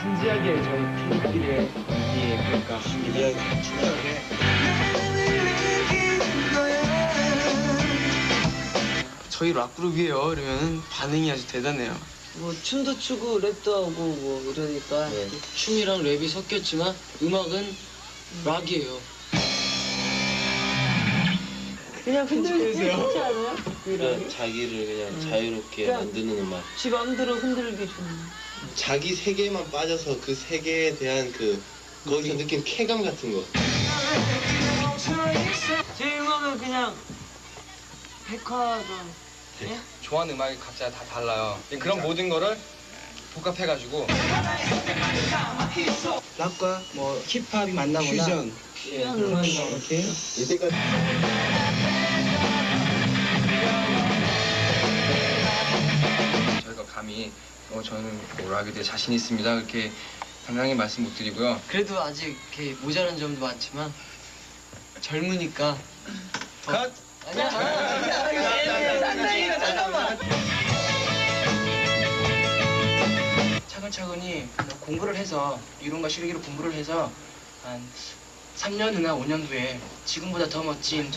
진지하게 저희 팬들끼리의 얘기 그러니까 진지하게 진지하게 저희 락그룹이에요. 이러면 반응이 아주 대단해요. 뭐 춤도 추고 랩도 하고 뭐 이러니까 춤이랑 랩이 섞였지만 음악은 락이에요. 그냥 흔들기 좋지 않아요? 그냥 자기를 그냥 자유롭게 그냥- 만드는 음악. 지 마음대로 흔들기 좋은 자기 세계에만 빠져서 그 세계에 대한 그 거기서 느낀 쾌감 같은 거. 제 음악은 그냥 백화점 좋아하는 음악이 각자 다 달라요. 그런 모든 거를 복합해가지고 락과 뭐 힙합이 만나거나 퓨전 퓨전을 이렇게 이때까지 저희가 감히 어, 저는 뭐 락에 대해 자신 있습니다. 그렇게 당당히 말씀 못 드리고요. 그래도 아직 이렇게 모자란 점도 많지만 젊으니까 컷! 아니야. 잠깐만. 차근차근히 공부를 해서 이론과 실기로 공부를 해서 한 3년 후나 5년 후에 지금보다 더 멋진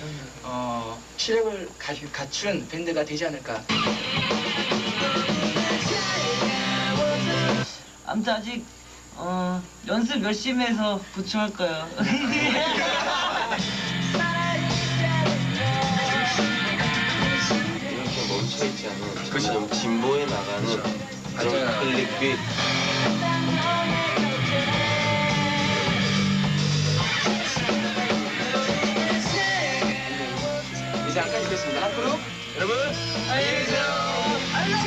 어, 실력을 가, 갖춘 밴드가 되지 않을까. 아무튼 아직 어, 연습 열심히 해서 보충할 거예요 이렇게 멈춰있지 않은 그치. 점점 진보해 나가는 그런. 클릭빛. 이상까지 됐습니다. 앞으로 여러분 안녕히 계세요. 안녕.